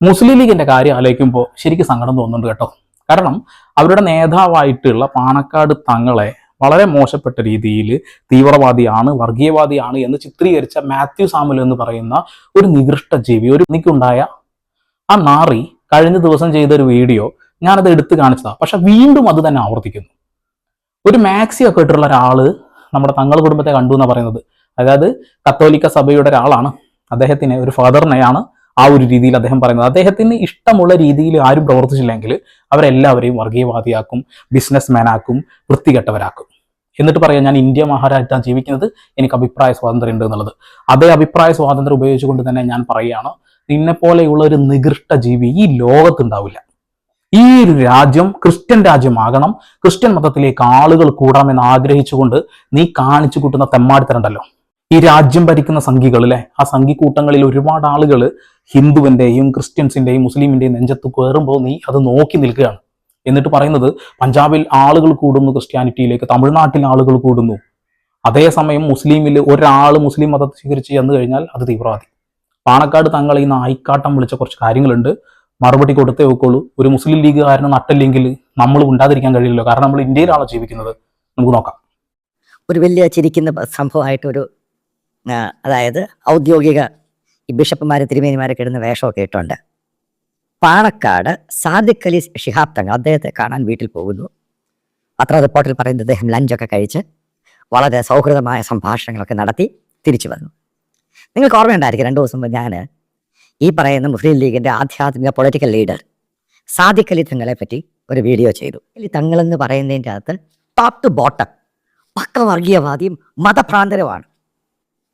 മുസ്ലിം ലീഗിന്റെ കാര്യം ആലോചിക്കുമ്പോൾ ശരിക്കും സങ്കടം തോന്നുന്നുണ്ട് കേട്ടോ. കാരണം അവരുടെ നേതാവായിട്ടുള്ള പാണക്കാട് തങ്ങളെ വളരെ മോശപ്പെട്ട രീതിയിൽ തീവ്രവാദിയാണ് വർഗീയവാദിയാണ് എന്ന് ചിത്രീകരിച്ച മാത്യു സാമുൽ എന്ന് പറയുന്ന ഒരു നികൃഷ്ട ജീവി ഒരു എനിക്കുണ്ടായ ആ നാറി കഴിഞ്ഞ ദിവസം ചെയ്ത ഒരു വീഡിയോ ഞാനത് എടുത്തു കാണിച്ചതാ. പക്ഷെ വീണ്ടും അത് തന്നെ ആവർത്തിക്കുന്നു. ഒരു മാക്സി ഒക്കെ ഇട്ടിട്ടുള്ള ഒരാൾ നമ്മുടെ തങ്ങൾ കുടുംബത്തെ കണ്ടു എന്ന് പറയുന്നത്. അതായത് കത്തോലിക്ക സഭയുടെ ഒരാളാണ്. അദ്ദേഹത്തിന് ഒരു ഫാദറിനെയാണ് ആ ഒരു രീതിയിൽ അദ്ദേഹം പറയുന്നത്. അദ്ദേഹത്തിന് ഇഷ്ടമുള്ള രീതിയിൽ ആരും പ്രവർത്തിച്ചില്ലെങ്കിൽ അവരെല്ലാവരെയും വർഗീയവാദിയാക്കും ബിസിനസ് മാനാക്കും വൃത്തികെട്ടവരാക്കും. എന്നിട്ട് പറയാം ഞാൻ ഇന്ത്യ മഹാരാജ്യത്താണ് ജീവിക്കുന്നത് എനിക്ക് അഭിപ്രായ സ്വാതന്ത്ര്യം ഉണ്ട് എന്നുള്ളത്. അതേ അഭിപ്രായ സ്വാതന്ത്ര്യം ഉപയോഗിച്ചുകൊണ്ട് തന്നെ ഞാൻ പറയുകയാണ് നിന്നെ പോലെയുള്ള ഒരു നികൃഷ്ട ജീവി ഈ ലോകത്തുണ്ടാവില്ല. ഈ ഒരു രാജ്യം ക്രിസ്ത്യൻ രാജ്യമാകണം ക്രിസ്ത്യൻ മതത്തിലേക്ക് ആളുകൾ കൂടണമെന്ന് ആഗ്രഹിച്ചുകൊണ്ട് നീ കാണിച്ചു കൂട്ടുന്ന തെമ്മാടിത്തരണ്ടല്ലോ ഈ രാജ്യം ഭരിക്കുന്ന സംഘികളിലെ ആ സംഘി കൂട്ടങ്ങളിൽ ഒരുപാട് ആളുകൾ ഹിന്ദുവിന്റെയും ക്രിസ്ത്യൻസിന്റെയും മുസ്ലിമിന്റെയും നെഞ്ചത്ത് കയറുമ്പോൾ നീ അത് നോക്കി നിൽക്കുകയാണ്. എന്നിട്ട് പറയുന്നത് പഞ്ചാബിൽ ആളുകൾ കൂടുന്നു ക്രിസ്ത്യാനിറ്റിയിലേക്ക് തമിഴ്നാട്ടിൽ ആളുകൾ കൂടുന്നു. അതേസമയം മുസ്ലിമിൽ ഒരാൾ മുസ്ലിം മതത്തെ സ്വീകരിച്ച് ചെന്ന് കഴിഞ്ഞാൽ അത് തീവ്രവാദി. പാണക്കാട് തങ്ങൾ ഈ നായിക്കാട്ടം വിളിച്ച കുറച്ച് കാര്യങ്ങളുണ്ട്. മറുപടി കൊടുത്തേ വെക്കുള്ളൂ ഒരു മുസ്ലിം ലീഗുകാരന് നട്ടല്ലെങ്കിൽ നമ്മൾ ഉണ്ടാതിരിക്കാൻ കഴിയില്ലല്ലോ. കാരണം നമ്മൾ ഇന്ത്യയിലാണ് ജീവിക്കുന്നത്? നമുക്ക് നോക്കാം. ഒരു വലിയ ചിരിക്കുന്ന സംഭവമായിട്ടൊരു അതായത് ഔദ്യോഗിക ഈ ബിഷപ്പുമാർ തിരുമേനിമാരൊക്കെ ഇടുന്ന വേഷമൊക്കെ ഇട്ടുണ്ട് പാണക്കാട് സാദിഖ് അലി ഷിഹാബ് തങ്ങൾ അദ്ദേഹത്തെ കാണാൻ വീട്ടിൽ പോകുന്നു. പത്ര റിപ്പോർട്ടിൽ പറയുന്നത് അദ്ദേഹം ലഞ്ചൊക്കെ കഴിച്ച് വളരെ സൗഹൃദമായ സംഭാഷണങ്ങളൊക്കെ നടത്തി തിരിച്ചു വന്നു. നിങ്ങൾക്ക് ഓർമ്മയുണ്ടായിരിക്കും രണ്ടു ദിവസം മുമ്പ് ഞാൻ ഈ പറയുന്ന മുസ്ലിം ലീഗിന്റെ ആധ്യാത്മിക പൊളിറ്റിക്കൽ ലീഡർ സാദിഖ് അലി തങ്ങളെ പറ്റി ഒരു വീഡിയോ ചെയ്തു. അലി തങ്ങളെന്ന് പറയുന്നതിന്റെ അകത്ത് ടോപ്പ് ടു ബോട്ടം പക്ക വർഗീയവാദിയും മതഭ്രാന്തരുമാണ്.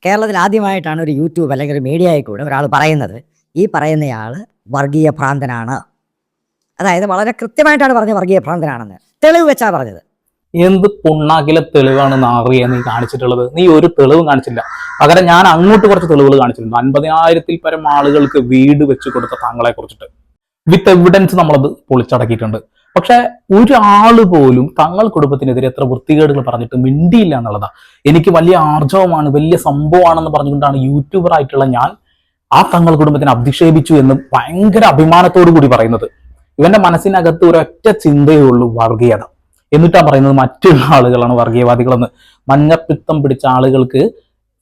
കേരളത്തിൽ ആദ്യമായിട്ടാണ് ഒരു യൂട്യൂബ് അല്ലെങ്കിൽ ഒരു മീഡിയയിൽ കൂടെ ഒരാൾ പറയുന്നത്. ഈ പറയുന്നയാൾ വർഗീയ ഭ്രാന്തനാണ്. അതായത് വളരെ കൃത്യമായിട്ടാണ് പറഞ്ഞത് വർഗീയ ഭ്രാന്തനാണെന്ന്. തെളിവ് വെച്ചാ പറഞ്ഞത്. എന്ത് പുണ്ണാക്കിലെ തെളിവാണ് നാറിയ നീ കാണിച്ചിട്ടുള്ളത്? നീ ഒരു തെളിവും കാണിച്ചില്ല. പകരം ഞാൻ അങ്ങോട്ട് കുറച്ച് തെളിവുകൾ കാണിച്ചിട്ടുണ്ട്. അൻപതിനായിരത്തിൽ പരം ആളുകൾക്ക് വീട് വെച്ച് കൊടുത്ത താങ്കളെ കുറിച്ചിട്ട്. വിത്ത് എവിഡൻസ് നമ്മളത് പൊളിച്ചടക്കിയിട്ടുണ്ട്. പക്ഷെ ഒരാൾ പോലും തങ്ങൾ കുടുംബത്തിനെതിരെ എത്ര വൃത്തികേടുകൾ പറഞ്ഞിട്ട് മിണ്ടിയില്ല എന്നുള്ളതാ. എനിക്ക് വലിയ ആർജവമാണ് വലിയ സംഭവമാണെന്ന് പറഞ്ഞുകൊണ്ടാണ് യൂട്യൂബർ ആയിട്ടുള്ള ഞാൻ ആ തങ്ങൾ കുടുംബത്തിനെ അധിക്ഷേപിച്ചു എന്ന് ഭയങ്കര അഭിമാനത്തോടു കൂടി പറയുന്നത്. ഇവന്റെ മനസ്സിനകത്ത് ഒരൊറ്റ ചിന്തയേ ഉള്ളൂ വർഗീയത. എന്നിട്ടാ പറയുന്നത് മറ്റുള്ള ആളുകളാണ് വർഗീയവാദികളെന്ന്. മഞ്ഞപ്പിത്തം പിടിച്ച ആളുകൾക്ക്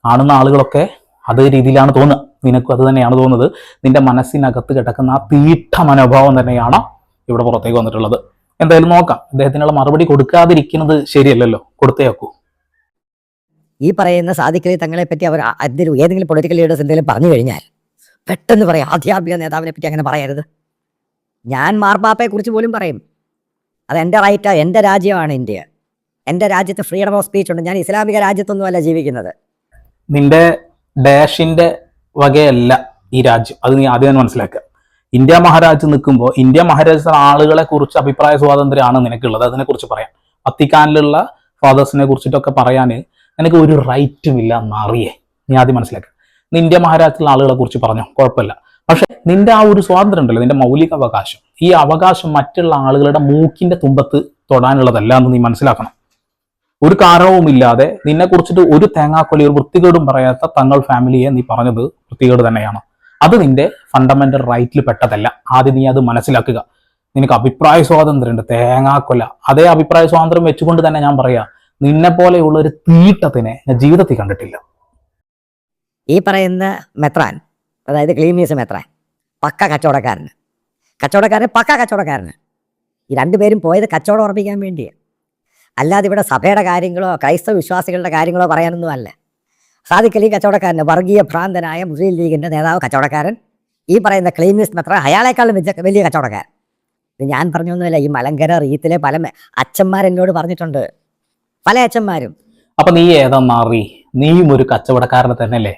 കാണുന്ന ആളുകളൊക്കെ അതേ രീതിയിലാണ് തോന്നുക. നിനക്കും അത് തന്നെയാണ് തോന്നുന്നത്. നിന്റെ മനസ്സിനകത്ത് കിടക്കുന്ന ആ തീട്ട മനോഭാവം തന്നെയാണ് ഇവിടെ പുറത്തേക്ക് വന്നിട്ടുള്ളത്. എന്തായാലും നോക്കാം. അദ്ദേഹത്തിനുള്ള മറുപടി കൊടുക്കാതിരിക്കുന്നത് ശരിയല്ലല്ലോ. കൊടുത്തേക്കൂ ഈ പറയുന്ന സാധിക്കലി തങ്ങളെ പറ്റി അവർ എന്തെങ്കിലും ഏതെങ്കിലും പൊളിറ്റിക്കൽ ലീഡേഴ്സ് എന്തെങ്കിലും പറഞ്ഞു കഴിഞ്ഞാൽ പെട്ടെന്ന് പറയാം ആധ്യാത്മിക നേതാവിനെ പറ്റി അങ്ങനെ പറയരുത്. ഞാൻ മാർപ്പാപ്പയെ കുറിച്ച് പോലും പറയും. അത് എന്റെ റൈറ്റാ എന്റെ രാജ്യമാണ് ഇന്ത്യ. എന്റെ രാജ്യത്ത് ഫ്രീഡം ഓഫ് സ്പീച്ച് ഉണ്ട്. ഞാൻ ഇസ്ലാമിക രാജ്യത്തൊന്നുമല്ല ജീവിക്കുന്നത്. നിന്റെ ഡാഷിന്റെ വകയല്ല ഈ രാജ്യം. അത് നീ ആദ്യം മനസ്സിലാക്കുക. ഇന്ത്യ മഹാരാജ് നിൽക്കുമ്പോൾ ഇന്ത്യ മഹാരാജ് ആളുകളെ കുറിച്ച് അഭിപ്രായ സ്വാതന്ത്ര്യമാണ് നിനക്കുള്ളത്. അതിനെക്കുറിച്ച് പറയാം. വത്തിക്കാനിലുള്ള ഫാദേഴ്സിനെ കുറിച്ചിട്ടൊക്കെ പറയാൻ നിനക്ക് ഒരു റൈറ്റും ഇല്ല എന്നറിയേ നീ ആദ്യം മനസ്സിലാക്കുക നീ ഇന്ത്യ മഹാരാജ്യത്തിലെ ആളുകളെ കുറിച്ച് പറഞ്ഞോ? കുഴപ്പമില്ല. പക്ഷെ നിന്റെ ആ ഒരു സ്വാതന്ത്ര്യം ഉണ്ടല്ലോ നിന്റെ മൗലിക അവകാശം. ഈ അവകാശം മറ്റുള്ള ആളുകളുടെ മൂക്കിന്റെ തുമ്പത്ത് തൊടാനുള്ളതല്ല എന്ന് നീ മനസ്സിലാക്കണം. ഒരു കാരണവുമില്ലാതെ നിന്നെ കുറിച്ചിട്ട് ഒരു തേങ്ങാക്കൊലി ഒരു വൃത്തികേടും പറയാത്ത തങ്ങൾ ഫാമിലിയെ നീ പറഞ്ഞത് വൃത്തികേട് തന്നെയാണ്. അത് നിന്റെ ഫണ്ടമെന്റൽ റൈറ്റിൽ പെട്ടതല്ല. ആദ്യം നീ അത് മനസ്സിലാക്കുക. നിനക്ക് അഭിപ്രായ സ്വാതന്ത്ര്യം ഉണ്ട് തേങ്ങാക്കൊല. അതേ അഭിപ്രായ സ്വാതന്ത്ര്യം വെച്ചുകൊണ്ട് തന്നെ ഞാൻ പറയാ നിന്നെ പോലെയുള്ള ഒരു തീട്ടത്തിനെ ഞാൻ ജീവിതത്തിൽ കണ്ടിട്ടില്ല. ഈ പറയുന്ന മെത്രാൻ അതായത് ക്ലീമിയസ് മെത്രാൻ പക്ക കച്ചവടക്കാരന്. കച്ചവടക്കാരൻ പക്ക കച്ചവടക്കാരന്. ഈ രണ്ടുപേരും പോയത് കച്ചവടം ഉറപ്പിക്കാൻ വേണ്ടിയാണ് അല്ലാതെ ഇവിടെ സഭയുടെ കാര്യങ്ങളോ ക്രൈസ്തവ വിശ്വാസികളുടെ കാര്യങ്ങളോ പറയാനൊന്നും അല്ല. സാദിഖലി കച്ചവടക്കാരന് വർഗീയ ഭ്രാന്തനായ മുസ്ലിം ലീഗിന്റെ നേതാവ് കച്ചവടക്കാരൻ. ഈ പറയുന്ന ക്ലീനിസ്റ്റ് മെത്ര അയാളെക്കാളും വെച്ച വലിയ കച്ചവടക്കാരൻ. ഇത് ഞാൻ പറഞ്ഞൊന്നുമില്ല. ഈ മലങ്കര റീത്തിലെ പല അച്ഛന്മാരെന്നോട് പറഞ്ഞിട്ടുണ്ട്. പല അച്ഛന്മാരും. അപ്പൊ നീ ഏതാ മാറി? നീയും ഒരു കച്ചവടക്കാരനെ തന്നെയല്ലേ?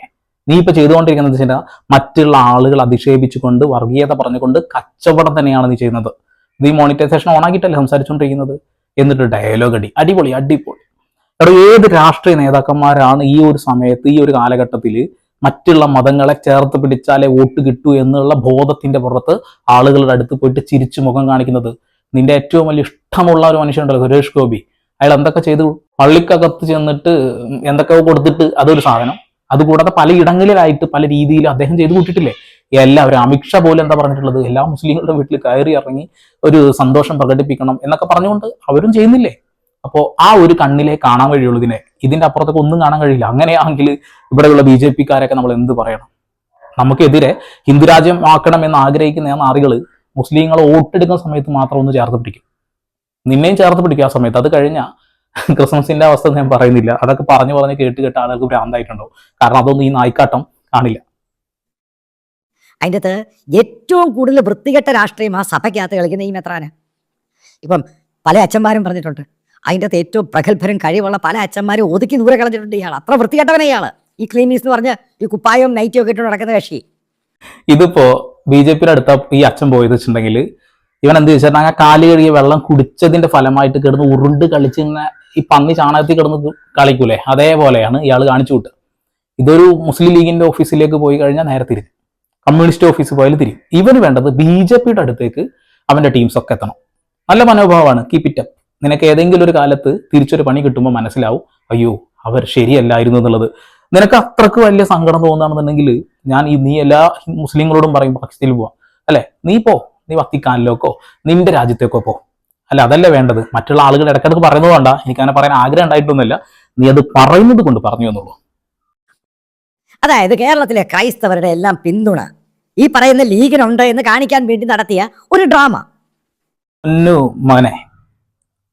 നീ ഇപ്പൊ ചെയ്തുകൊണ്ടിരിക്കുന്നത് വെച്ചാൽ മറ്റുള്ള ആളുകൾ അധിക്ഷേപിച്ചുകൊണ്ട് വർഗീയത പറഞ്ഞുകൊണ്ട് കച്ചവടം തന്നെയാണ് നീ ചെയ്യുന്നത്. നീ മോണിറ്റൈസേഷൻ ഓണാക്കിയിട്ടല്ലേ സംസാരിച്ചുകൊണ്ടിരിക്കുന്നത്? എന്നിട്ട് ഡയലോഗ് അടി. അടിപൊളി അടിപൊളി. എടോ ഏത് രാഷ്ട്രീയ നേതാക്കന്മാരാണ് ഈ ഒരു സമയത്ത് ഈ ഒരു കാലഘട്ടത്തിൽ മറ്റുള്ള മതങ്ങളെ ചേർത്ത് പിടിച്ചാലേ വോട്ട് കിട്ടൂ എന്നുള്ള ബോധത്തിന്റെ പുറത്ത് ആളുകളുടെ അടുത്ത് പോയിട്ട് ചിരിച്ചു മുഖം കാണിക്കുന്നത്? നിന്റെ ഏറ്റവും വലിയ ഇഷ്ടമുള്ള ഒരു മനുഷ്യനുണ്ടല്ലോ സുരേഷ് ഗോപി. അയാൾ എന്തൊക്കെ ചെയ്തു? പള്ളിക്കകത്ത് ചെന്നിട്ട് എന്തൊക്കെ കൊടുത്തിട്ട് അതൊരു സാധനം. അതുകൂടാതെ പല ഇടങ്ങളിലായിട്ട് പല രീതിയിൽ അദ്ദേഹം ചെയ്തു കൂട്ടിട്ടില്ലേ എല്ലാവരും അമിത്ഷാ പോലെ എന്താ പറഞ്ഞിട്ടുള്ളത്? എല്ലാ മുസ്ലിങ്ങളുടെ വീട്ടിൽ കയറി ഇറങ്ങി ഒരു സന്തോഷം പ്രകടിപ്പിക്കണം എന്നൊക്കെ പറഞ്ഞുകൊണ്ട് അവരും ചെയ്യുന്നില്ലേ? അപ്പോൾ ആ ഒരു കണ്ണിലെ കാണാൻ കഴിയുള്ളൂ ഇതിനെ. ഇതിന്റെ അപ്പുറത്തൊക്കെ ഒന്നും കാണാൻ കഴിയില്ല. അങ്ങനെയാണെങ്കിൽ ഇവിടെയുള്ള ബി ജെ പിക്കാരൊക്കെ നമ്മൾ എന്ത് പറയണം? നമുക്കെതിരെ ഹിന്ദുരാജ്യം ആക്കണം എന്ന് ആഗ്രഹിക്കുന്ന നാറികൾ മുസ്ലിങ്ങളെ വോട്ടെടുക്കുന്ന സമയത്ത് മാത്രം ഒന്ന് ചേർത്ത് പിടിക്കും. നിന്നെയും ചേർത്ത് പിടിക്കും ആ സമയത്ത്. അത് കഴിഞ്ഞാൽ ക്രിസ്മസിന്റെ അവസ്ഥ ഞാൻ പറയുന്നില്ല. അതൊക്കെ പറഞ്ഞു പറഞ്ഞ് കേട്ട് കേട്ട് ആളുകൾക്ക് ഭ്രാന്തായിട്ടുണ്ടാവും. കാരണം അതൊന്നും ഈ നായ്ക്കാട്ടം കാണില്ല. അതിന്റെ അകത്ത് ഏറ്റവും കൂടുതൽ വൃത്തികെട്ട രാഷ്ട്രീയം ആ സഭയ്ക്കകത്ത് കളിക്കുന്ന ഈ മെത്രാന്. ഇപ്പം പല അച്ഛന്മാരും പറഞ്ഞിട്ടുണ്ട്. അതിന്റെ അകത്ത് ഏറ്റവും പ്രഗത്ഭരും കഴിവുള്ള പല അച്ഛന്മാരും ഒതുക്കി ദൂരെ കളഞ്ഞിട്ടുണ്ട് ഇയാൾ. അത്ര വൃത്തികെട്ടവനെ ഇയാൾ ഈ ക്ലീമീസ് എന്ന് പറഞ്ഞ് ഈ കുപ്പായവും നൈറ്റും ഒക്കെ ഇട്ട് നടക്കുന്ന കക്ഷി. ഇതിപ്പോ ബി ജെ പിയുടെ അടുത്ത ഈ അച്ഛൻ പോയത് വെച്ചിട്ടുണ്ടെങ്കിൽ ഇവൻ എന്ത് ചോദിച്ചാൽ ആ കാൽ കഴുകിയ വെള്ളം കുടിച്ചതിന്റെ ഫലമായിട്ട് കിടന്ന് ഉരുണ്ട് കളിച്ച് ഇങ്ങനെ ഈ പന്നി ചാണകത്തിൽ കിടന്ന് കളിക്കൂലേ? അതേപോലെയാണ് ഇയാൾ കാണിച്ചു വിട്ടത്. ഇതൊരു മുസ്ലിം ലീഗിന്റെ ഓഫീസിലേക്ക് പോയി കഴിഞ്ഞാൽ നേരെ തിരിഞ്ഞു. കമ്മ്യൂണിസ്റ്റ് ഓഫീസ് പോയാലും തിരിയും. ഇവന് വേണ്ടത് ബി ജെ പിയുടെ അടുത്തേക്ക് അവന്റെ ടീംസ് ഒക്കെ എത്തണം. നല്ല മനോഭാവമാണ്. കീപ് ഇറ്റ് നിനക്ക് ഏതെങ്കിലും ഒരു കാലത്ത് തിരിച്ചൊരു പണി കിട്ടുമ്പോൾ മനസ്സിലാവും അയ്യോ അവർ ശരിയല്ലായിരുന്നു എന്നുള്ളത്. നിനക്ക് അത്രയ്ക്ക് വലിയ സങ്കടം തോന്നുകയാണെന്നുണ്ടെങ്കിൽ ഞാൻ ഈ നീ എല്ലാ മുസ്ലിങ്ങളോടും പറയും പാകിസ്ഥാനിൽ പോവാം. അല്ലെ? നീ പോ. നീ വത്തിക്കാനിലേക്കോ നിന്റെ രാജ്യത്തേക്കോ പോ. അല്ല അതല്ല വേണ്ടത്? മറ്റുള്ള ആളുകൾ ഇടയ്ക്കിടക്ക് പറയുന്നത് വേണ്ട. എനിക്ക് അങ്ങനെ പറയാൻ ആഗ്രഹം ഉണ്ടായിട്ടൊന്നുമില്ല. നീ അത് പറയുന്നത് കൊണ്ട് പറഞ്ഞു എന്നുള്ളൂ. അതായത് കേരളത്തിലെ ക്രൈസ്തവരുടെ എല്ലാം പിന്തുണ. ഈ പറയുന്ന ലീഗിനുണ്ട് എന്ന് കാണിക്കാൻ വേണ്ടി നടത്തിയ ഒരു ഡ്രാമ. മോനെ.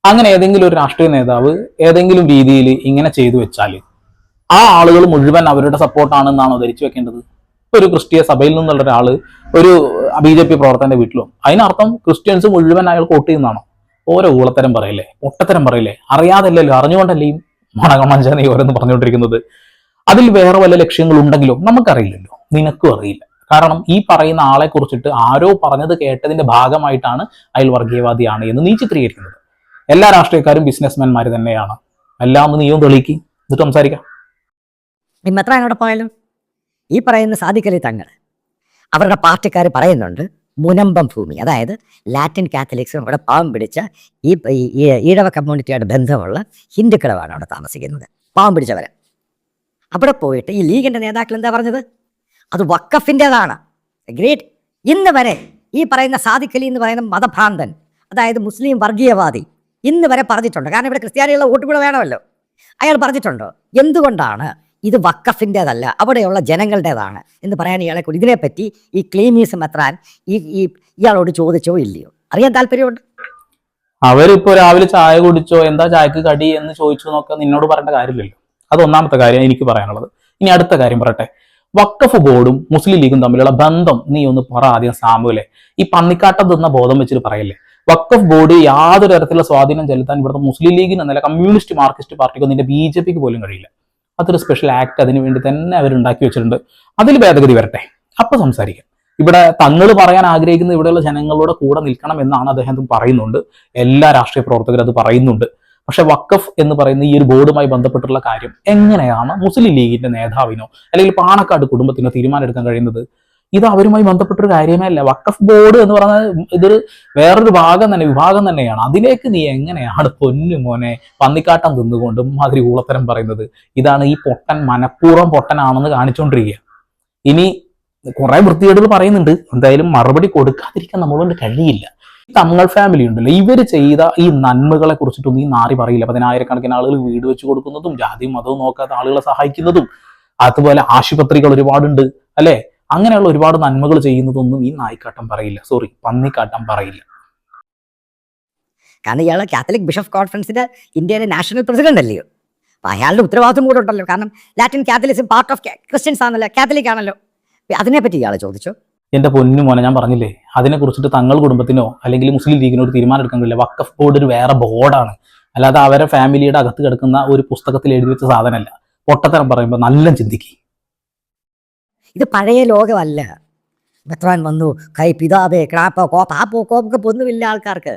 അങ്ങനെ ഏതെങ്കിലും ഒരു രാഷ്ട്രീയ നേതാവ് ഏതെങ്കിലും രീതിയിൽ ഇങ്ങനെ ചെയ്തു വെച്ചാൽ ആ ആളുകൾ മുഴുവൻ അവരുടെ സപ്പോർട്ടാണെന്നാണോ ധരിച്ചു വെക്കേണ്ടത്? ഒരു ക്രിസ്തീയ സഭയിൽ നിന്നുള്ള ഒരാൾ ഒരു ബി ജെ പി പ്രവർത്തകന്റെ വീട്ടിലും അതിനർത്ഥം ക്രിസ്ത്യൻസ് മുഴുവൻ അയാൾ വോട്ട് ചെയ്യുന്നതാണോ? ഓരോ ഊളത്തരം പറയില്ലേ പൊട്ടത്തരം പറയില്ലേ അറിയാതല്ലല്ലോ അറിഞ്ഞുകൊണ്ടല്ലേ ഈ ഓരോന്ന് പറഞ്ഞുകൊണ്ടിരിക്കുന്നത്? അതിൽ വേറെ വല്ല ലക്ഷ്യങ്ങളുണ്ടെങ്കിലും? നമുക്കറിയില്ലല്ലോ നിനക്കും അറിയില്ല. കാരണം ഈ പറയുന്ന ആളെ കുറിച്ചിട്ട് ആരോ പറഞ്ഞത് കേട്ടതിന്റെ ഭാഗമായിട്ടാണ് അയാൾ വർഗീയവാദിയാണ് എന്ന് നീ ചിത്രീകരിക്കുന്നത്. എല്ലാ രാഷ്ട്രീയക്കാരും ബിസിനസ്മാൻമാർ തന്നെയാണ്. എല്ലാം നീയും തെളിയിക്ക്. എന്നിട്ട് സംസാരിക്കാം. ഈ മെത്രാൻ അവിടെ പോയാലും ഈ പറയുന്ന സാധിക്കലി തങ്ങൾ അവരുടെ പാർട്ടിക്കാർ പറയുന്നുണ്ട് മുനമ്പം ഭൂമി. അതായത് ലാറ്റിൻ കാത്തലിക്സും അവിടെ പാവം പിടിച്ച ഈ ഈഴവ കമ്മ്യൂണിറ്റിയായിട്ട് ബന്ധമുള്ള ഹിന്ദുക്കളുമാണ് അവിടെ താമസിക്കുന്നത്. പാവം പിടിച്ചവരെ. അവിടെ പോയിട്ട് ഈ ലീഗിന്റെ നേതാക്കൾ എന്താ പറഞ്ഞത്? അത് വക്കഫിന്റെതാണ് ഗ്രേറ്റ് ഇന്ന് വരെ ഈ പറയുന്ന സാദിഖലി എന്ന് പറയുന്ന മതഭ്രാന്തൻ അതായത് മുസ്ലിം വർഗീയവാദി ഇന്ന് വരെ പറഞ്ഞിട്ടുണ്ട്. കാരണം ഇവിടെ ക്രിസ്ത്യാനികളുടെ വോട്ട് കൂടെ വേണമല്ലോ. അയാൾ പറഞ്ഞിട്ടുണ്ട് എന്തുകൊണ്ടാണ് ഇത് വക്കഫിന്റെതല്ല അവിടെയുള്ള ജനങ്ങളുടേതാണ്? എന്ന് പറയാൻ ഇയാളെ കുറിച്ച് ഇതിനെപ്പറ്റി ഈ ക്ലീമീസ് മെത്രാൻ ഈ ഈ ഇയാളോട് ചോദിച്ചോ ഇല്ലയോ? അറിയാൻ താല്പര്യമുണ്ട്? അവരിപ്പോ രാവിലെ ചായ കുടിച്ചോ എന്താ ചായക്ക് കടി എന്ന് ചോദിച്ചു നോക്കാൻ നിന്നോട് പറയേണ്ട കാര്യമില്ലല്ലോ. അത് ഒന്നാമത്തെ കാര്യം എനിക്ക് പറയാനുള്ളത്. ഇനി അടുത്ത കാര്യം പറയട്ടെ. വക്കഫ് ബോർഡും മുസ്ലിം ലീഗും തമ്മിലുള്ള ബന്ധം നീ ഒന്ന് പറ ആദ്യം സാമുവല്ലേ ഈ പന്നിക്കാട്ടം തിന്ന ബോധം വെച്ചിട്ട് പറയല്ലേ. വക്കഫ് ബോർഡ് യാതൊരു തരത്തിലുള്ള സ്വാധീനം ചെലുത്താൻ ഇവിടുത്തെ മുസ്ലിം ലീഗിന് എന്നല്ല കമ്മ്യൂണിസ്റ്റ് മാർക്സിസ്റ്റ് പാർട്ടിക്ക് നിന്റെ ബി ജെ പിക്ക് പോലും കഴിയില്ല. അതൊരു സ്പെഷ്യൽ ആക്ട് അതിനു വേണ്ടി തന്നെ അവർ ഉണ്ടാക്കി വെച്ചിട്ടുണ്ട്. അതിൽ ഭേദഗതി വരട്ടെ. അപ്പൊ സംസാരിക്കാം. ഇവിടെ തങ്ങൾ പറയാൻ ആഗ്രഹിക്കുന്ന ഇവിടെയുള്ള ജനങ്ങളുടെ കൂടെ നിൽക്കണം എന്നാണ് അദ്ദേഹം പറയുന്നുണ്ട്. എല്ലാ രാഷ്ട്രീയ പ്രവർത്തകരും അത് പറയുന്നുണ്ട്. പക്ഷെ വക്കഫ് എന്ന് പറയുന്ന ഈ ഒരു ബോർഡുമായി ബന്ധപ്പെട്ടുള്ള കാര്യം എങ്ങനെയാണ് മുസ്ലിം ലീഗിന്റെ നേതാവിനോ അല്ലെങ്കിൽ പാണക്കാട് കുടുംബത്തിനോ തീരുമാനമെടുക്കാൻ കഴിയുന്നത്? ഇത് അവരുമായി ബന്ധപ്പെട്ടൊരു കാര്യമേ അല്ല. വക്കഫ് ബോർഡ് എന്ന് പറഞ്ഞാൽ ഇതൊരു വേറൊരു ഭാഗം തന്നെ വിഭാഗം തന്നെയാണ്. അതിലേക്ക് നീ എങ്ങനെയാണ് പൊന്നു മോനെ പന്നിക്കാട്ടം തിന്നുകൊണ്ടും മാതിരി ഊളത്തരം പറയുന്നത്? ഇതാണ് ഈ പൊട്ടൻ മനഃപൂർവം പൊട്ടനാണെന്ന് കാണിച്ചുകൊണ്ടിരിക്കുക ഇനി കുറെ വൃത്തികേടുകൾ പറയുന്നുണ്ട്. എന്തായാലും മറുപടി കൊടുക്കാതിരിക്കാൻ നമ്മളോട് കഴിയില്ല. തങ്ങൾ ഫാമിലി ഉണ്ടല്ലോ. ഇവർ ചെയ്ത ഈ നന്മകളെ കുറിച്ചിട്ടൊന്നും ഈ നാറി പറയില്ല. പതിനായിരക്കണക്കിന് ആളുകൾ വീട് വെച്ച് കൊടുക്കുന്നതും ജാതിയും മതവും നോക്കാത്ത ആളുകളെ സഹായിക്കുന്നതും. അതുപോലെ ആശുപത്രികൾ ഒരുപാടുണ്ട്. അല്ലെ? അങ്ങനെയുള്ള ഒരുപാട് നന്മകൾ ചെയ്യുന്നതൊന്നും ഈ നായിക്കാട്ടം പറയില്ല. സോറി പന്നിക്കാട്ടം പറയില്ല. കാരണം ഇയാൾ കാത്തലിക് ബിഷപ്പ് കോൺഫറൻസിന്റെ ഇന്ത്യയിലെ നാഷണൽ പ്രസിഡന്റ് അല്ലയോ അപ്പൊ അയാളുടെ ഉത്തരവാദിത്വം കൂടെ ഉണ്ടല്ലോ. കാരണം Latin Catholicism part of Christians ആണല്ലോ കാത്തലിക് ആണല്ലോ. അതിനെ അതിനെപ്പറ്റി ഇയാൾ ചോദിച്ചു. എന്റെ പൊന്നു മോനെ ഞാൻ പറഞ്ഞില്ലേ അതിനെ കുറിച്ചിട്ട് തങ്ങൾ കുടുംബത്തിനോ അല്ലെങ്കിൽ മുസ്ലിം ലീഗിനോ ഒരു തീരുമാനം എടുക്കാൻ കഴിയില്ല. വക്കഫ് ബോർഡ് ഒരു വേറെ ബോർഡാണ് അല്ലാതെ അവരെ ഫാമിലിയുടെ അകത്ത് കിടക്കുന്ന ഒരു പുസ്തകത്തിൽ എഴുതി വെച്ച സാധനമല്ല. പൊട്ടത്തരം പറയുമ്പോൾ നല്ല ചിന്തിക്കും. ഇത് പഴയ ലോകമല്ല. മെത്രാൻ വന്നു കൈ പിതാവേ ക്രാപ്പോ കോപ്പ് പോ കോപ്പൊക്കെ പൊന്നുമില്ല ആൾക്കാർക്ക്.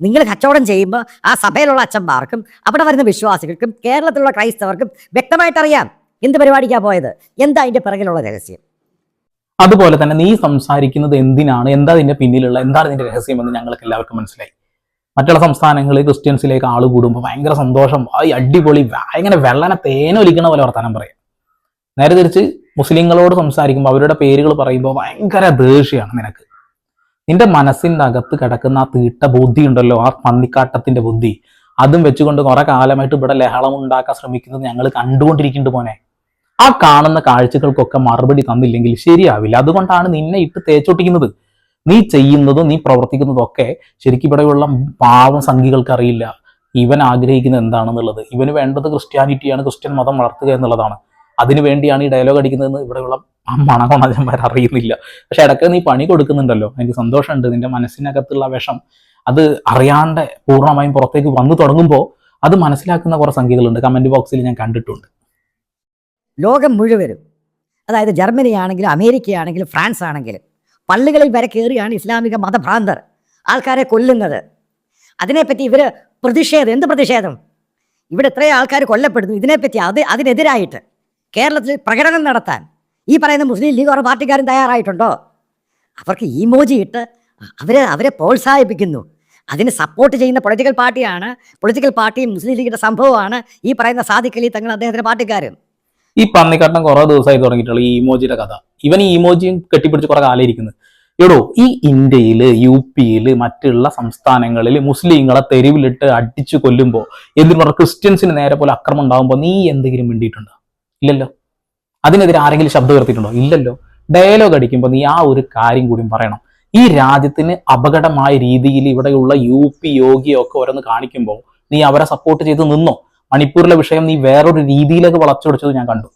നിങ്ങൾ കച്ചവടം ചെയ്യുമ്പോൾ ആ സഭയിലുള്ള അച്ഛന്മാർക്കും അവിടെ വരുന്ന വിശ്വാസികൾക്കും കേരളത്തിലുള്ള ക്രൈസ്തവർക്കും വ്യക്തമായിട്ട് അറിയാം എന്ത് പരിപാടിക്കാ പോയത് എന്താ അതിന്റെ പിറകിലുള്ള രഹസ്യം. അതുപോലെ തന്നെ നീ സംസാരിക്കുന്നത് എന്തിനാണ് എന്താ അതിന്റെ പിന്നിലുള്ള എന്താണ് ഇതിന്റെ രഹസ്യം എന്ന് ഞങ്ങൾക്ക് എല്ലാവർക്കും മനസ്സിലായി. മറ്റുള്ള സംസ്ഥാനങ്ങളിൽ ക്രിസ്ത്യൻസിലേക്ക് ആൾ കൂടുമ്പോൾ ഭയങ്കര സന്തോഷം ആ അടിപൊളി ഭയങ്കര വെള്ളനെ തേനൊലിക്കണ പോലെ വർത്താനം പറയാം. നേരെ തിരിച്ച് മുസ്ലിങ്ങളോട് സംസാരിക്കുമ്പോൾ അവരുടെ പേരുകൾ പറയുമ്പോൾ ഭയങ്കര ദേഷ്യമാണ് നിനക്ക്. നിന്റെ മനസ്സിന്റെ അകത്ത് കിടക്കുന്ന ആ തീട്ട ബുദ്ധി ഉണ്ടല്ലോ ആ പന്നിക്കാട്ടത്തിന്റെ ബുദ്ധി. അതും വെച്ചുകൊണ്ട് കുറെ കാലമായിട്ട് ഇവിടെ ലഹളം ഉണ്ടാക്കാൻ ശ്രമിക്കുന്നത് ഞങ്ങൾ കണ്ടുകൊണ്ടിരിക്കുന്നുണ്ട് മോനെ. ആ കാണുന്ന കാഴ്ചകൾക്കൊക്കെ മറുപടി തന്നില്ലെങ്കിൽ ശരിയാവില്ല. അതുകൊണ്ടാണ് നിന്നെ ഇട്ട് തേച്ചൊട്ടിക്കുന്നത്. നീ ചെയ്യുന്നതും നീ പ്രവർത്തിക്കുന്നതും ഒക്കെ ശരിക്കും ഇവിടെയുള്ള പാവം സംഘികൾക്ക് അറിയില്ല. ഇവൻ ആഗ്രഹിക്കുന്നത് എന്താണെന്നുള്ളത്. ഇവന് വേണ്ടത് ക്രിസ്ത്യാനിറ്റിയാണ്. ക്രിസ്ത്യൻ മതം വളർത്തുക എന്നുള്ളതാണ്. അതിനു വേണ്ടിയാണ് ഈ ഡയലോഗ് അടിക്കുന്നതെന്ന് ഇവിടെയുള്ള മണകൊണജന്മാർ അറിയുന്നില്ല. പക്ഷെ ഇടയ്ക്ക് നീ പണി കൊടുക്കുന്നുണ്ടല്ലോ. എനിക്ക് സന്തോഷമുണ്ട്. നിന്റെ മനസ്സിനകത്തുള്ള വിഷം അത് അറിയാണ്ട് പൂർണമായും പുറത്തേക്ക് വന്നു തുടങ്ങുമ്പോൾ അത് മനസ്സിലാക്കുന്ന കുറെ സംഖ്യകളുണ്ട്. കമന്റ് ബോക്സിൽ ഞാൻ കണ്ടിട്ടുണ്ട്. ലോകം മുഴുവനും അതായത് ജർമ്മനി ആണെങ്കിലും അമേരിക്ക ആണെങ്കിലും ഫ്രാൻസ് ആണെങ്കിലും പള്ളികളിൽ വരെ കയറിയാണ് ഇസ്ലാമിക മതഭ്രാന്തർ ആൾക്കാരെ കൊല്ലുന്നത്. അതിനെപ്പറ്റി ഇവർ പ്രതിഷേധം. എന്ത് പ്രതിഷേധം? ഇവിടെ എത്രയോ ആൾക്കാർ കൊല്ലപ്പെടുന്നു. ഇതിനെപ്പറ്റി അത് അതിനെതിരായിട്ട് കേരളത്തിൽ പ്രകടനം നടത്താൻ. ഈ പറയുന്ന മുസ്ലിം ലീഗ് ഓരോ പാർട്ടിക്കാരും തയ്യാറായിട്ടുണ്ടോ? അവർക്ക് ഇമോജി ഇട്ട് അവരെ അവരെ പ്രോത്സാഹിപ്പിക്കുന്നു. അതിന് സപ്പോർട്ട് ചെയ്യുന്ന പൊളിറ്റിക്കൽ പാർട്ടിയാണ് പൊളിറ്റിക്കൽ പാർട്ടി മുസ്ലിം ലീഗിന്റെ സംഭവമാണ് ഈ പറയുന്ന സാദിഖലി തങ്ങൾ അദ്ദേഹത്തിന്റെ പാർട്ടിക്കാരും. ഈ പന്നിക്കാട്ടം കുറെ ദിവസമായി തുടങ്ങിയിട്ടുള്ള ഈ ഇമോജിയുടെ കഥ. ഇവൻ ഈ ഇമോജിയും കെട്ടിപ്പിടിച്ച് കുറെ കാലം ഇരിക്കുന്നത് എടോ ഈ ഇന്ത്യയിൽ യു പിയിൽ മറ്റുള്ള സംസ്ഥാനങ്ങളിൽ മുസ്ലിങ്ങളെ തെരുവിലിട്ട് അടിച്ചു കൊല്ലുമ്പോൾ എന്തിനു ക്രിസ്ത്യൻസിന് നേരെ പോലെ അക്രമം ഉണ്ടാകുമ്പോൾ നീ എന്തെങ്കിലും മിണ്ടിയിട്ടുണ്ടോ? ഇല്ലല്ലോ. അതിനെതിരെ ആരെങ്കിലും ശബ്ദം ഉയർത്തിയിട്ടുണ്ടോ? ഇല്ലല്ലോ. ഡയലോഗ് അടിക്കുമ്പോൾ നീ ആ ഒരു കാര്യം കൂടി പറയണം. ഈ രാജ്യത്തിന് അപകടമായ രീതിയിൽ ഇവിടെയുള്ള യു പി യോഗിയൊക്കെ ഓരോന്ന് കാണിക്കുമ്പോൾ നീ അവരെ സപ്പോർട്ട് ചെയ്ത് നിന്നോ? മണിപ്പൂരിലെ വിഷയം നീ വേറൊരു രീതിയിലേക്ക് വളച്ചൊടിച്ചത് ഞാൻ കണ്ടു.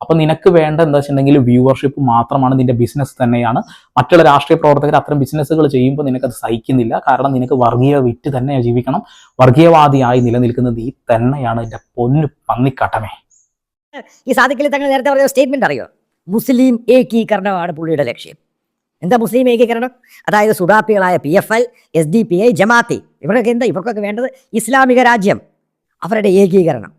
അപ്പൊ നിനക്ക് വേണ്ട എന്താ വെച്ചിട്ടുണ്ടെങ്കിൽ വ്യൂവർഷിപ്പ് മാത്രമാണ് നിന്റെ ബിസിനസ് തന്നെയാണ്. മറ്റുള്ള രാഷ്ട്രീയ പ്രവർത്തകർ അത്തരം ബിസിനസ്സുകൾ ചെയ്യുമ്പോൾ നിനക്കത് സഹിക്കുന്നില്ല. കാരണം നിനക്ക് വർഗീയ വിറ്റ് തന്നെ ജീവിക്കണം. വർഗീയവാദിയായി നിലനിൽക്കുന്നത് നീ തന്നെയാണ് എന്റെ പൊന്നു പന്നിക്കട്ടമേ. ഈ സാധിക്കൽ തങ്ങൾ നേരത്തെ പറഞ്ഞ സ്റ്റേറ്റ്മെന്റ് അറിയോ? മുസ്ലിം ഏകീകരണമാണ് പുള്ളിയുടെ ലക്ഷ്യം. എന്താ മുസ്ലിം ഏകീകരണം? അതായത് സുഡാപ്പികളായ P F L S D P I ജമാഅത്തി. ഇവർക്കൊക്കെ എന്താ? ഇവർക്കൊക്കെ വേണ്ടത് ഇസ്ലാമിക രാജ്യം. അവരുടെ ഏകീകരണം.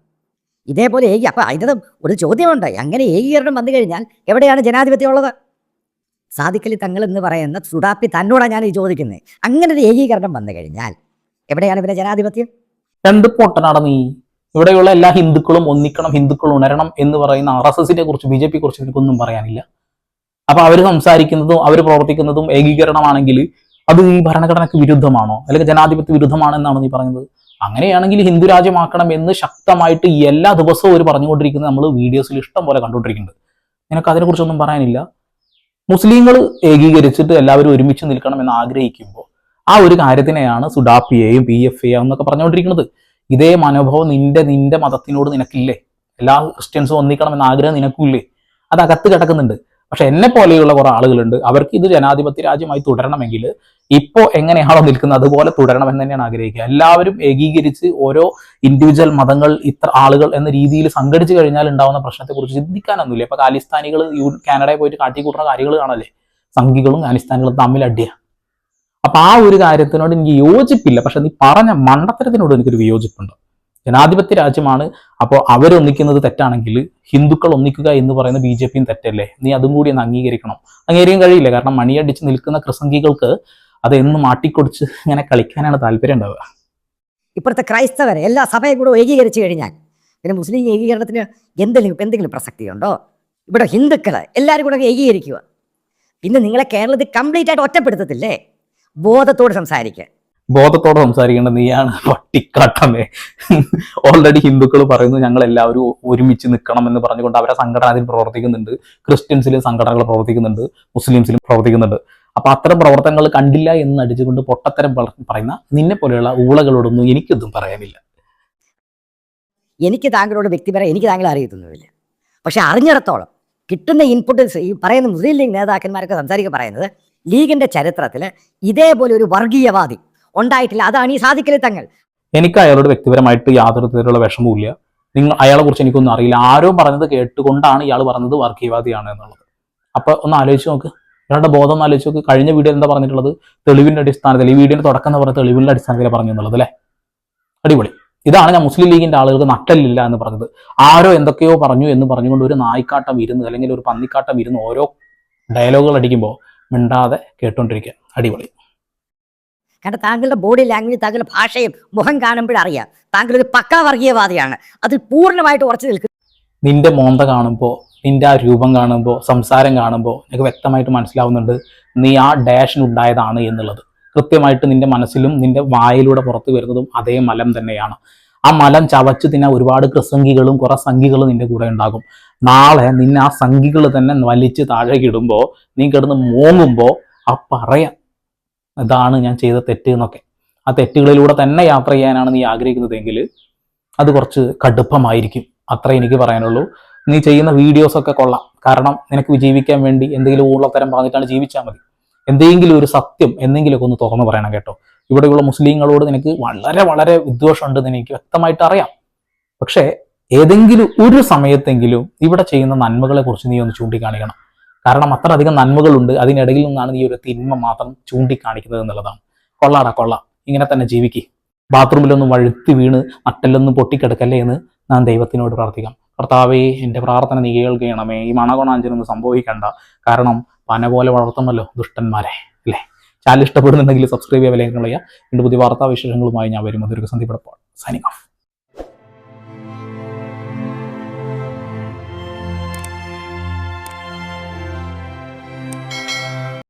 ഇതേപോലെ ഏകി അപ്പൊ അതിന്റെ ഒരു ചോദ്യമുണ്ട്. അങ്ങനെ ഏകീകരണം വന്നു കഴിഞ്ഞാൽ എവിടെയാണ് ജനാധിപത്യം ഉള്ളത്? സാധിക്കലി തങ്ങൾ എന്ന് പറയുന്ന സുഡാപ്പി തന്നോടാണ് ഞാൻ ഈ ചോദിക്കുന്നത് അങ്ങനെ ഒരു ഏകീകരണം വന്നു കഴിഞ്ഞാൽ എവിടെയാണ് ഇവരെ ജനാധിപത്യം? രണ്ട് പൊട്ടനാണ് നീ. ഇവിടെയുള്ള എല്ലാ ഹിന്ദുക്കളും ഒന്നിക്കണം ഹിന്ദുക്കൾ ഉണരണം എന്ന് പറയുന്ന ആർ എസ് എസിനെ കുറിച്ച് ബി ജെ പി കുറിച്ച് എനിക്കൊന്നും പറയാനില്ല. അപ്പൊ അവർ സംസാരിക്കുന്നതും അവർ പ്രവർത്തിക്കുന്നതും ഏകീകരണമാണെങ്കിൽ അത് ഈ ഭരണഘടനയ്ക്ക് വിരുദ്ധമാണോ? അല്ലെങ്കിൽ ജനാധിപത്യ വിരുദ്ധമാണെന്നാണ് നീ പറയുന്നത്? അങ്ങനെയാണെങ്കിൽ ഹിന്ദു രാജ്യമാക്കണം എന്ന് ശക്തമായിട്ട് എല്ലാ ദിവസവും ഒരു പറഞ്ഞുകൊണ്ടിരിക്കുന്നത് നമ്മൾ വീഡിയോസിൽ ഇഷ്ടം പോലെ കണ്ടുകൊണ്ടിരിക്കുന്നുണ്ട്. നിനക്ക് അതിനെക്കുറിച്ചൊന്നും പറയാനില്ല. മുസ്ലിങ്ങൾ ഏകീകരിച്ചിട്ട് എല്ലാവരും ഒരുമിച്ച് നിൽക്കണം എന്ന് ആഗ്രഹിക്കുമ്പോൾ ആ ഒരു കാര്യത്തിനെയാണ് സുഡാപ്പിയെയും പി എഫ് എ എന്നൊക്കെ പറഞ്ഞുകൊണ്ടിരിക്കുന്നത്. ഇതേ മനോഭാവം നിന്റെ നിന്റെ മതത്തിനോട് നിനക്കില്ലേ? എല്ലാ ക്രിസ്ത്യൻസും ഒന്നിക്കണം എന്ന ആഗ്രഹം നിനക്കില്ലേ അത് അകത്ത് കിടക്കുന്നുണ്ട്. പക്ഷെ എന്നെ പോലെയുള്ള കുറെ ആളുകളുണ്ട്. അവർക്ക് ഇത് ജനാധിപത്യ രാജ്യമായി തുടരണമെങ്കിൽ ഇപ്പോൾ എങ്ങനെയാണോ നിൽക്കുന്നത് അതുപോലെ തുടരണമെന്ന് തന്നെയാണ് ആഗ്രഹിക്കുക. എല്ലാവരും ഏകീകരിച്ച് ഓരോ ഇൻഡിവിജ്വൽ മതങ്ങൾ ഇത്ര ആളുകൾ എന്ന രീതിയിൽ സംഘടിച്ചു കഴിഞ്ഞാൽ ഉണ്ടാവുന്ന പ്രശ്നത്തെക്കുറിച്ച് ചിന്തിക്കാനൊന്നുമില്ല. ഇപ്പൊ കാലിസ്ഥാനികൾ കാനഡയിൽ പോയിട്ട് കാട്ടിക്കൂട്ടുന്ന കാര്യങ്ങൾ കാണല്ലേ? സംഘികളും കാലിസ്ഥാനികളും തമ്മിൽ അടിയ. അപ്പൊ ആ ഒരു കാര്യത്തിനോട് എനിക്ക് യോജിപ്പില്ല. പക്ഷെ നീ പറഞ്ഞ മണ്ടത്തരത്തിനോട് എനിക്കൊരു വിയോജിപ്പുണ്ട്. ജനാധിപത്യ രാജ്യമാണ്. അപ്പോൾ അവരൊന്നിക്കുന്നത് തെറ്റാണെങ്കിൽ ഹിന്ദുക്കൾ ഒന്നിക്കുക എന്ന് പറയുന്ന ബി ജെ പിയും തെറ്റല്ലേ? നീ അതും കൂടി ഒന്ന് അംഗീകരിക്കണം. അംഗീകരിക്കാൻ കഴിയില്ല. കാരണം മണിയടിച്ച് നിൽക്കുന്ന ക്രിസംഗികൾക്ക് അത് എന്ന് മാട്ടിക്കൊടിച്ച് ഇങ്ങനെ കളിക്കാനാണ് താല്പര്യം ഉണ്ടാവുക. ഇപ്പോഴത്തെ ക്രൈസ്തവരെ എല്ലാ സഭയും കൂടെ ഏകീകരിച്ചു കഴിഞ്ഞാൽ പിന്നെ മുസ്ലിം ഏകീകരണത്തിന് എന്തെങ്കിലും എന്തെങ്കിലും പ്രസക്തിയുണ്ടോ ഇവിടെ ഹിന്ദുക്കൾ എല്ലാവരും കൂടെ ഏകീകരിക്കുക. പിന്നെ നിങ്ങളെ കേരളത്തിൽ കംപ്ലീറ്റ് ആയിട്ട് ഒറ്റപ്പെടുത്തത്തില്ലേ? ബോധത്തോട് സംസാരിക്കുക ബോധത്തോടെ സംസാരിക്കേണ്ട നീയാണ്. പട്ടിക്കാട്ടമേ. ഓൾറെഡി ഹിന്ദുക്കൾ പറയുന്നു ഞങ്ങൾ എല്ലാവരും ഒരുമിച്ച് നിൽക്കണം എന്ന് പറഞ്ഞുകൊണ്ട് അവരെ സംഘടന അതിൽ പ്രവർത്തിക്കുന്നുണ്ട്. ക്രിസ്ത്യൻസിലും സംഘടനകൾ പ്രവർത്തിക്കുന്നുണ്ട്. മുസ്ലിംസിലും പ്രവർത്തിക്കുന്നുണ്ട്. അപ്പൊ അത്തരം പ്രവർത്തനങ്ങൾ കണ്ടില്ല എന്ന് അടിച്ചുകൊണ്ട് പൊട്ടത്തരം പറ- പറയുന്ന നിന്നെ പോലെയുള്ള ഊളകളോടൊന്നും എനിക്കൊന്നും പറയാനില്ല. എനിക്ക് താങ്കളോട് വ്യക്തിപരം എനിക്ക് താങ്കളെ അറിയത്തൊന്നുമില്ല. പക്ഷെ അറിഞ്ഞിടത്തോളം കിട്ടുന്ന ഇൻപുട്ട് ഈ പറയുന്ന മുസ്ലിം ലീഗ് നേതാക്കന്മാരൊക്കെ സംസാരിക്കുക പറയുന്നത് ലീഗിന്റെ ചരിത്രത്തിൽ ഇതേപോലെ ഒരു വർഗീയവാദി ഉണ്ടായിട്ടില്ല. അതാണ് ഈ സാധിക്കൽ തങ്ങൾ. എനിക്ക് അയാളോട് വ്യക്തിപരമായിട്ട് യാതൊരു തരത്തിലുള്ള വിഷമവുമില്ല. നിങ്ങൾ അയാളെ കുറിച്ച് എനിക്കൊന്നും അറിയില്ല. ആരോ പറഞ്ഞത് കേട്ടുകൊണ്ടാണ് ഇയാൾ പറഞ്ഞത് വർഗീയവാദിയാണ് എന്നുള്ളത്. അപ്പൊ ഒന്ന് ആലോചിച്ച് നോക്ക്. ഇയാളുടെ ബോധം ഒന്ന് ആലോചിച്ച് നോക്ക്. കഴിഞ്ഞ വീഡിയോ എന്താ പറഞ്ഞിട്ടുള്ളത്? തെളിവിന്റെ അടിസ്ഥാനത്തിൽ ഈ വീഡിയോ തുടക്കം എന്ന് പറഞ്ഞ തെളിവിന്റെ അടിസ്ഥാനത്തിൽ പറഞ്ഞു എന്നുള്ളത് അല്ലേ? അടിപൊളി. ഇതാണ് ഞാൻ മുസ്ലിം ലീഗിന്റെ ആളുകൾക്ക് നട്ടലില്ല എന്ന് പറഞ്ഞത്. ആരോ എന്തൊക്കെയോ പറഞ്ഞു എന്ന് പറഞ്ഞുകൊണ്ട് ഒരു നായ്ക്കാട്ടം ഇരുന്ന് അല്ലെങ്കിൽ ഒരു പന്നിക്കാട്ടം ഇരുന്ന് ഓരോ ഡയലോഗുകൾ അടിക്കുമ്പോൾ മിണ്ടാതെ കേട്ടോണ്ടിരിക്കുക അടിപൊളി. കാരണം താങ്കളുടെ ബോഡി ലാംഗ്വേജ് താങ്കളുടെ ഭാഷയും മുഖം കാണുമ്പോഴറിയാം താങ്കൾ ഒരു പക്കാ വർഗീയവാദിയാണ് അത് പൂർണമായിട്ട് ഉറച്ചു നിൽക്കും നിന്റെ മോന്ത കാണുമ്പോൾ നിന്റെ ആ രൂപം കാണുമ്പോൾ സംസാരം കാണുമ്പോൾ എനിക്ക് വ്യക്തമായിട്ട് മനസ്സിലാവുന്നുണ്ട് നീ ആ ഡാഷിനുണ്ടായതാണ് എന്നുള്ളത്. കൃത്യമായിട്ട് നിന്റെ മനസ്സിലും നിന്റെ വായിലൂടെ പുറത്തു വരുന്നതും അതേ മലം തന്നെയാണ്. ആ മലം ചവച്ച് തിന്നാൻ ഒരുപാട് കൃസംഗികളും കുറെ സംഖികളും നിന്റെ കൂടെ ഉണ്ടാകും. നാളെ നിന്നെ ആ സംഖികൾ തന്നെ വലിച്ച് താഴേക്ക് ഇടുമ്പോൾ നീ കിടന്ന് മോങ്ങുമ്പോൾ ആ പറയാം ഇതാണ് ഞാൻ ചെയ്ത തെറ്റ് എന്നൊക്കെ. ആ തെറ്റുകളിലൂടെ തന്നെ യാത്ര ചെയ്യാനാണ് നീ ആഗ്രഹിക്കുന്നതെങ്കിൽ അത് കുറച്ച് കടുപ്പമായിരിക്കും. അത്ര എനിക്ക് പറയാനുള്ളൂ. നീ ചെയ്യുന്ന വീഡിയോസ് ഒക്കെ കൊള്ളാം. കാരണം നിനക്ക് ജീവിക്കാൻ വേണ്ടി എന്തെങ്കിലും ഊളത്തരം പറഞ്ഞിട്ടാണ് ജീവിച്ചാൽ മതി. എന്തെങ്കിലും ഒരു സത്യം എന്തെങ്കിലുമൊക്കെ ഒന്ന് തുറന്നു പറയണം കേട്ടോ. ഇവിടെയുള്ള മുസ്ലിങ്ങളോട് നിനക്ക് വളരെ വളരെ വിദ്വേഷമുണ്ടെന്ന് എനിക്ക് വ്യക്തമായിട്ട് അറിയാം. പക്ഷേ ഏതെങ്കിലും ഒരു സമയത്തെങ്കിലും ഇവിടെ ചെയ്യുന്ന നന്മകളെ കുറിച്ച് നീ ഒന്ന് ചൂണ്ടിക്കാണിക്കണം. കാരണം അത്ര അധികം നന്മകളുണ്ട് അതിനിടയിൽ നിന്നാണ് നീ ഒരു തിന്മ മാത്രം ചൂണ്ടിക്കാണിക്കുന്നത് എന്നുള്ളതാണ്. കൊള്ളാടാ കൊള്ളാം. ഇങ്ങനെ തന്നെ ജീവിക്ക്. ബാത്റൂമിലൊന്നും വഴുത്തി വീണ് നട്ടെല്ലൊന്നും പൊട്ടിക്കിടക്കല്ലേ എന്ന് ഞാൻ ദൈവത്തിനോട് പ്രാർത്ഥിക്കാം. കർത്താവേ എന്റെ പ്രാർത്ഥന നീ കേൾക്കണമേ. ഈ മണകൊണാഞ്ചനൊന്നും സംഭവിക്കണ്ട. കാരണം പന പോലെ വളർത്തുമല്ലോ ദുഷ്ടന്മാരെ. ചാനൽ ഇഷ്ടപ്പെടുന്നുണ്ടെങ്കിൽ സബ്സ്ക്രൈബ് ചെയ്യാൻ വിലയിരുന്നുള്ള വീണ്ടും പുതിയ വാർത്താ വിശേഷങ്ങളുമായി ഞാൻ വരും അതൊരു സന്ധിപ്പെടപ്പോൾ സൈനിങ് ഓഫ്